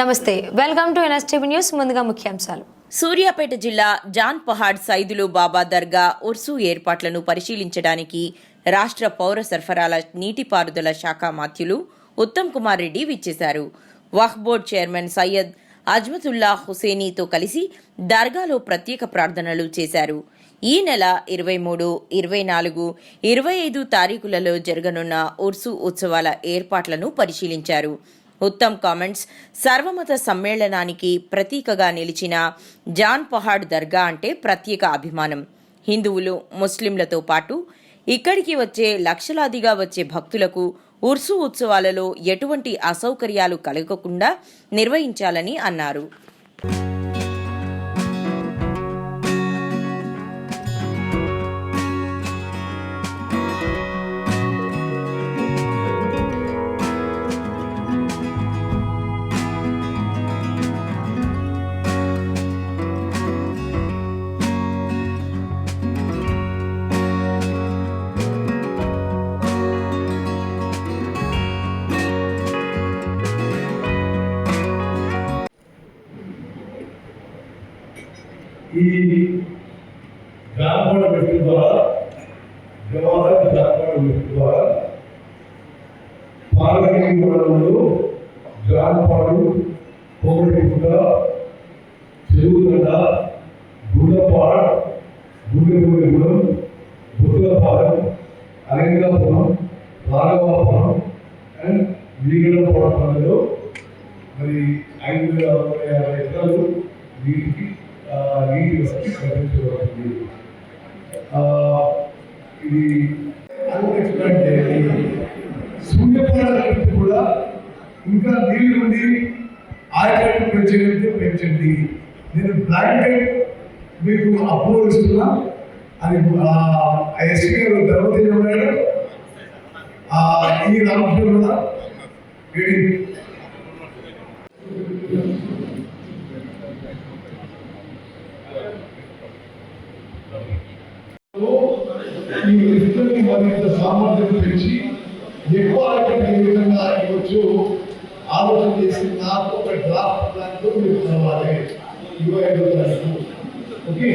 నమస్తే. Welcome to NSTV news ముందుగా ముఖ్యాంశాలు. సూర్యాపేట జిల్లా జాన్ పహాడ్ సైదులు బాబా దర్గా ఉర్సు ఏర్పాట్లను పరిశీలించడానికి రాష్ట్ర పౌర సరఫరాల నీటిపారుదల శాఖ మాత్యులు ఉత్తమ్ కుమార్ రెడ్డి విచ్చేశారు. వక్ఫ్ బోర్డ్ చైర్మన్ సయ్యద్ అజ్మతుల్లా హుసేనీతో కలిసి దర్గాలో ప్రత్యేక ప్రార్థనలు చేశారు. ఈ నెల ఇరవై మూడు ఇరవై నాలుగు ఇరవై ఐదు తారీఖులలో జరగనున్న ఉర్సు ఉత్సవాల ఏర్పాట్లను పరిశీలించారు. ఉత్తమ్ కామెంట్స్. సర్వమత సమ్మేళనానికి ప్రతీకగా నిలిచిన జాన్ పహాడ్ దర్గా అంటే ప్రత్యేక అభిమానం. హిందువులు ముస్లింలతో పాటు ఇక్కడికి వచ్చే లక్షలాదిగా వచ్చే భక్తులకు ఉర్సు ఉత్సవాలలో ఎటువంటి అసౌకర్యాలు కలగకుండా నిర్వహించాలని అన్నారు. ఈ జానపద వ్యక్తి ద్వారా జవహర్ జానపద వ్యక్తి ద్వారా పాలకీ మండలంలో జానపాడు కోమటిపుట్ట చెరువుగడ్డ గుండపాడ్ గుండెగూడెగూడెం బుద్ధపాలెం అరంగాపురం రాఘవాపురం అండ్ వీగడపాడు పనులలో మరి ఐదు వేల అరవై ఆరు ఎకరాలు నీటి ఇది అన్ఎక్స్పెక్ట్ చేయాలి కూడా ఇంకా నీళ్ళు ఉండి ఆయకట్టు పెంచగలిగితే పెంచండి నేను బ్లాంకెట్ మీకు అప్రూవల్ ఇస్తున్నా అది ఎస్పీ గారు ధర్మతేజ ఉన్నాడు ఈ రామకృష్ణ కూడా రెడీ మరింత సామర్థ్యం పెంచి ఎక్కువ ఆరోగ్యం ఏ విధంగా ఆలోచన చేసి నాకు ఒక డ్రాఫ్ట్ ప్లాన్తో మీరు చదవాలి ఇరవై ఐదో తారీఖు ఓకే